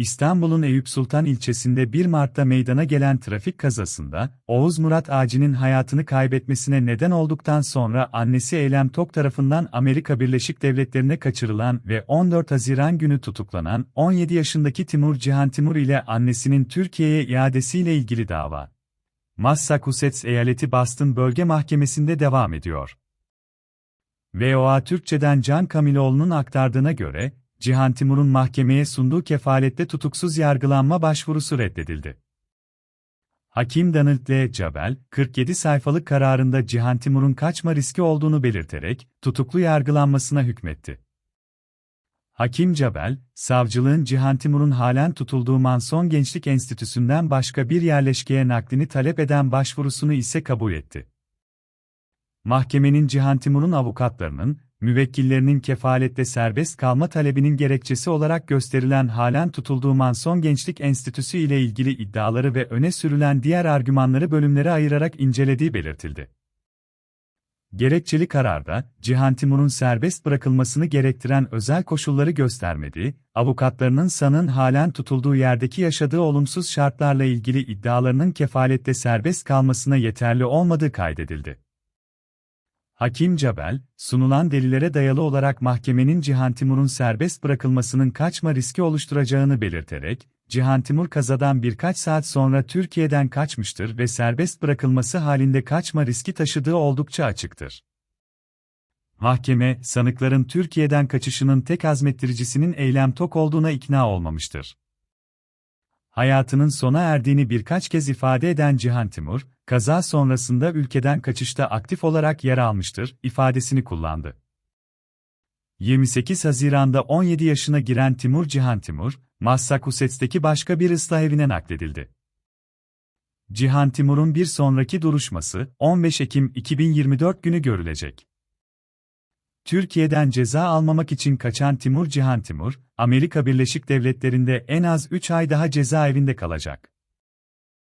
İstanbul'un Eyüp Sultan ilçesinde 1 Mart'ta meydana gelen trafik kazasında, Oğuz Murat Ağacı'nın hayatını kaybetmesine neden olduktan sonra annesi Eylem Tok tarafından Amerika Birleşik Devletleri'ne kaçırılan ve 14 Haziran günü tutuklanan 17 yaşındaki Timur Cihan Timur ile annesinin Türkiye'ye iadesiyle ilgili dava. Massachusetts Eyaleti Boston Bölge Mahkemesi'nde devam ediyor. VOA Türkçe'den Can Kamiloğlu'nun aktardığına göre, Cihan Timur'un mahkemeye sunduğu kefalette tutuksuz yargılanma başvurusu reddedildi. Hakim Donald L. Cabel, 47 sayfalık kararında Cihan Timur'un kaçma riski olduğunu belirterek, tutuklu yargılanmasına hükmetti. Hakim Cabel, savcılığın Cihan Timur'un halen tutulduğu Manson Gençlik Enstitüsü'nden başka bir yerleşkeye naklini talep eden başvurusunu ise kabul etti. Mahkemenin Cihan Timur'un avukatlarının, müvekkillerinin kefalette serbest kalma talebinin gerekçesi olarak gösterilen halen tutulduğu Manson Gençlik Enstitüsü ile ilgili iddiaları ve öne sürülen diğer argümanları bölümlere ayırarak incelediği belirtildi. Gerekçeli kararda, Cihan Timur'un serbest bırakılmasını gerektiren özel koşulları göstermediği, avukatlarının sanın halen tutulduğu yerdeki yaşadığı olumsuz şartlarla ilgili iddialarının kefalette serbest kalmasına yeterli olmadığı kaydedildi. Hakim Cabel, sunulan delillere dayalı olarak mahkemenin Cihan Timur'un serbest bırakılmasının kaçma riski oluşturacağını belirterek, Cihan Timur kazadan birkaç saat sonra Türkiye'den kaçmıştır ve serbest bırakılması halinde kaçma riski taşıdığı oldukça açıktır. Mahkeme, sanıkların Türkiye'den kaçışının tek azmettiricisinin Eylem Tok olduğuna ikna olmamıştır. Hayatının sona erdiğini birkaç kez ifade eden Cihan Timur, kaza sonrasında ülkeden kaçışta aktif olarak yer almıştır, ifadesini kullandı. 28 Haziran'da 17 yaşına giren Timur Cihan Timur, Massachusetts'teki başka bir ıslah evine nakledildi. Cihan Timur'un bir sonraki duruşması, 15 Ekim 2024 günü görülecek. Türkiye'den ceza almamak için kaçan Timur Cihan Timur, Amerika Birleşik Devletleri'nde en az 3 ay daha cezaevinde kalacak.